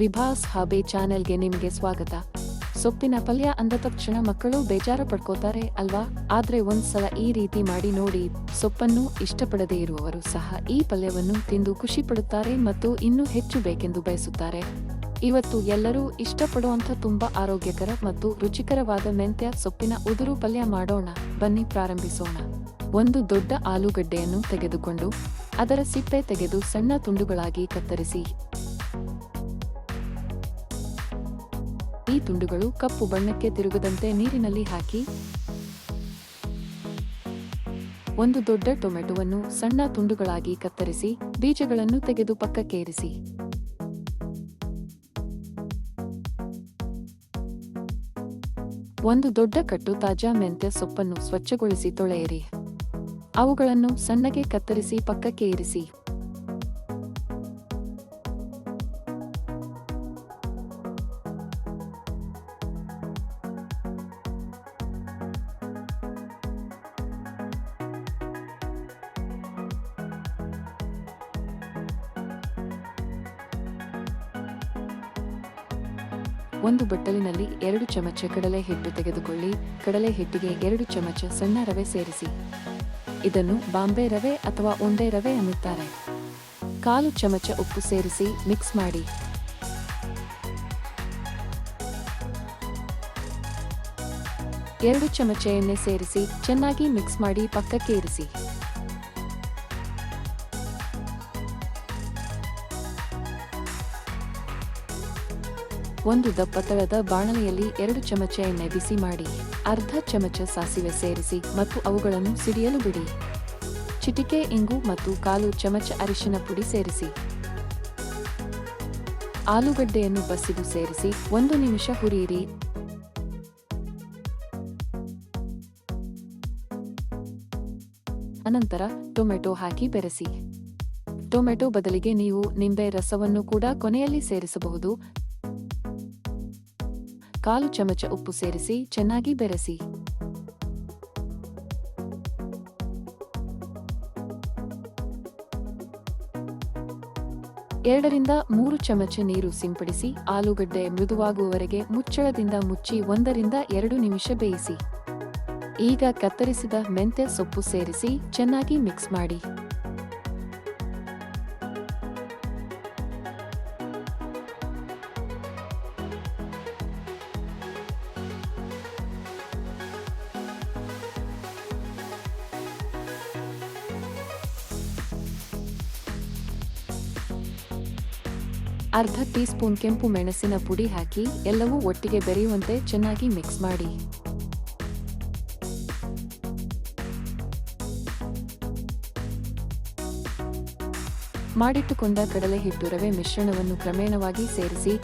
ವಿಭಾಸ್ ಹಾಬೆ ಚಾನೆಲ್ಗೆ ನಿಮಗೆ ಸ್ವಾಗತ. ಸೊಪ್ಪಿನ ಪಲ್ಯ ಅಂದ ತಕ್ಷಣ ಮಕ್ಕಳು ಬೇಜಾರು ಪಡ್ಕೋತಾರೆ ಅಲ್ವಾ? ಆದ್ರೆ ಒಂದ್ಸಲ ಈ ರೀತಿ ಮಾಡಿ ನೋಡಿ, ಸೊಪ್ಪನ್ನು ಇಷ್ಟಪಡದೇ ಇರುವವರು ಸಹ ಈ ಪಲ್ಯವನ್ನು ತಿಂದು ಖುಷಿ ಪಡುತ್ತಾರೆ ಮತ್ತು ಇನ್ನೂ ಹೆಚ್ಚು ಬೇಕೆಂದು ಬಯಸುತ್ತಾರೆ. ಇವತ್ತು ಎಲ್ಲರೂ ಇಷ್ಟಪಡುವಂಥ ತುಂಬಾ ಆರೋಗ್ಯಕರ ಮತ್ತು ರುಚಿಕರವಾದ ಮೆಂತ್ಯ ಸೊಪ್ಪಿನ ಉದುರು ಪಲ್ಯ ಮಾಡೋಣ. ಬನ್ನಿ ಪ್ರಾರಂಭಿಸೋಣ. ಒಂದು ದೊಡ್ಡ ಆಲೂಗಡ್ಡೆಯನ್ನು ತೆಗೆದುಕೊಂಡು, ಅದರ ಸಿಪ್ಪೆ ತೆಗೆದು ಸಣ್ಣ ತುಂಡುಗಳಾಗಿ ಕತ್ತರಿಸಿ ಈ ತುಂಡುಗಳು ಕಪ್ಪು ಬಣ್ಣಕ್ಕೆ ತಿರುಗದಂತೆ ನೀರಿನಲ್ಲಿ ಹಾಕಿ ಒಂದು ದೊಡ್ಡ ಟೊಮೆಟೊವನ್ನು ಸಣ್ಣ ತುಂಡುಗಳಾಗಿ ಕತ್ತರಿಸಿ, ಬೀಜಗಳನ್ನು ತೆಗೆದು ಪಕ್ಕಕ್ಕೆ ಇರಿಸಿ ಒಂದು ದೊಡ್ಡ ಕಟ್ಟು ತಾಜಾ ಮೆಂತ್ಯ ಸೊಪ್ಪನ್ನು ಸ್ವಚ್ಛಗೊಳಿಸಿ ತೊಳೆಯಿರಿ. ಅವುಗಳನ್ನು ಸಣ್ಣಗೆ ಕತ್ತರಿಸಿ ಪಕ್ಕಕ್ಕೆ ಇರಿಸಿ ಒಂದು ಬಟ್ಟಲಿನಲ್ಲಿ ಎರಡು ಚಮಚ ಕಡಲೆ ಹಿಟ್ಟು ತೆಗೆದುಕೊಳ್ಳಿ. ಕಡಲೆ ಹಿಟ್ಟಿಗೆ ಎರಡು ಚಮಚ ಸಣ್ಣ ರವೆ ಸೇರಿಸಿ. ಇದನ್ನು ಬಾಂಬೆ ರವೆ ಅಥವಾ ಉಂಡೆ ರವೆ ಅನ್ನುತ್ತಾರೆ ಕಾಲು ಚಮಚ ಉಪ್ಪು ಸೇರಿಸಿ ಮಿಕ್ಸ್ ಮಾಡಿ. ಎರಡು ಚಮಚ ಎಣ್ಣೆ ಸೇರಿಸಿ ಚೆನ್ನಾಗಿ ಮಿಕ್ಸ್ ಮಾಡಿ ಪಕ್ಕಕ್ಕೆ ಇರಿಸಿ. ಒಂದು ದಪ್ಪ ತಳದ ಬಾಣಲೆಯಲ್ಲಿ ಎರಡು ಚಮಚ ಎಣ್ಣೆ ಬಿಸಿ ಮಾಡಿ, ಅರ್ಧ ಚಮಚ ಸಾಸಿವೆ ಸೇರಿಸಿ ಮತ್ತು ಅವುಗಳನ್ನು ಸಿಡಿಯಲು ಬಿಡಿ. ಚಿಟಿಕೆ, ಇಂಗು ಮತ್ತು ಕಾಲು ಚಮಚ ಅರಿಶಿನ ಪುಡಿ ಸೇರಿಸಿ. ಆಲೂಗಡ್ಡೆಯನ್ನು ಬಸಿದು ಸೇರಿಸಿ ಒಂದು ನಿಮಿಷ ಹುರಿಯಿರಿ. ಅನಂತರ ಟೊಮೆಟೊ ಹಾಕಿ ಬೆರೆಸಿ. ಟೊಮೆಟೊ ಬದಲಿಗೆ ನೀವು ನಿಂಬೆ ರಸವನ್ನು ಕೂಡ ಕೊನೆಯಲ್ಲಿ ಸೇರಿಸಬಹುದು. ಕಾಲು ಚಮಚ ಉಪ್ಪು ಸೇರಿಸಿ ಚೆನ್ನಾಗಿ ಬೆರೆಸಿ. ಎರಡರಿಂದ ಮೂರು ಚಮಚ ನೀರು ಸಿಂಪಡಿಸಿ ಆಲೂಗಡ್ಡೆ ಮೃದುವಾಗುವವರೆಗೆ ಮುಚ್ಚಳದಿಂದ ಮುಚ್ಚಿ ಒಂದರಿಂದ ಎರಡು ನಿಮಿಷ ಬೇಯಿಸಿ. ಈಗ ಕತ್ತರಿಸಿದ ಮೆಂತ್ಯ ಸೊಪ್ಪು ಸೇರಿಸಿ ಚೆನ್ನಾಗಿ ಮಿಕ್ಸ್ ಮಾಡಿ. ಅರ್ಧ ಟೀ ಸ್ಪೂನ್ ಕೆಂಪು ಮೆಣಸಿನ ಪುಡಿ ಹಾಕಿ ಎಲ್ಲವೂ ಒಟ್ಟಿಗೆ ಬೆರೆಯುವಂತೆ ಚೆನ್ನಾಗಿ ಮಿಕ್ಸ್ ಮಾಡಿ. ಮಾಡಿಟ್ಟುಕೊಂಡ ಕಡಲೆ ಹಿಟ್ಟು ರವೆ ಮಿಶ್ರಣವನ್ನು ಕ್ರಮೇಣವಾಗಿ ಸೇರಿಸಿ.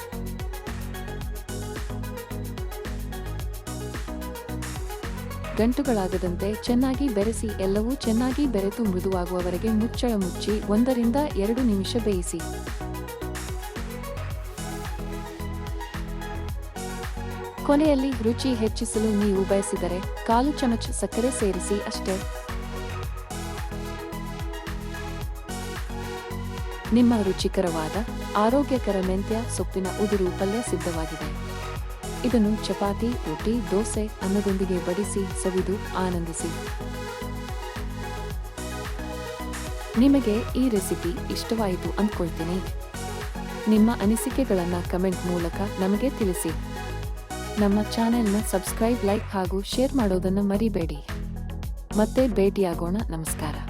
ಗಂಟುಗಳಾಗದಂತೆ ಚೆನ್ನಾಗಿ ಬೆರೆಸಿ ಎಲ್ಲವೂ ಚೆನ್ನಾಗಿ ಬೆರೆತು ಮೃದುವಾಗುವವರೆಗೆ ಮುಚ್ಚಳ ಮುಚ್ಚಿ ಒಂದರಿಂದ ಎರಡು ನಿಮಿಷ ಬೇಯಿಸಿ. ಕೊನೆಯಲ್ಲಿ ರುಚಿ ಹೆಚ್ಚಿಸಲು ನೀವು ಬಯಸಿದರೆ ಕಾಲು ಚಮಚ ಸಕ್ಕರೆ ಸೇರಿಸಿ ಅಷ್ಟೇ. ನಿಮ್ಮ ರುಚಿಕರವಾದ, ಆರೋಗ್ಯಕರ ಮೆಂತ್ಯ ಸೊಪ್ಪಿನ ಉದುರು ಪಲ್ಯ ಸಿದ್ಧವಾಗಿದೆ. ಇದನ್ನು ಚಪಾತಿ, ರೊಟ್ಟಿ, ದೋಸೆ ಅನ್ನದೊಂದಿಗೆ ಬಡಿಸಿ ಸವಿದು ಆನಂದಿಸಿ. ನಿಮಗೆ ಈ ರೆಸಿಪಿ ಇಷ್ಟವಾಯಿತು ಅಂದ್ಕೊಳ್ತೀನಿ. ನಿಮ್ಮ ಅನಿಸಿಕೆಗಳನ್ನು ಕಮೆಂಟ್ ಮೂಲಕ ನಮಗೆ ತಿಳಿಸಿ. ನಮ್ಮ ಚಾನೆಲ್ನ ಸಬ್ಸ್ಕ್ರೈಬ್ ಲೈಕ್ ಹಾಗೂ ಶೇರ್ ಮಾಡೋದನ್ನು ಮರಿಬೇಡಿ. ಮತ್ತೆ ಭೇಟಿಯಾಗೋಣ. ನಮಸ್ಕಾರ.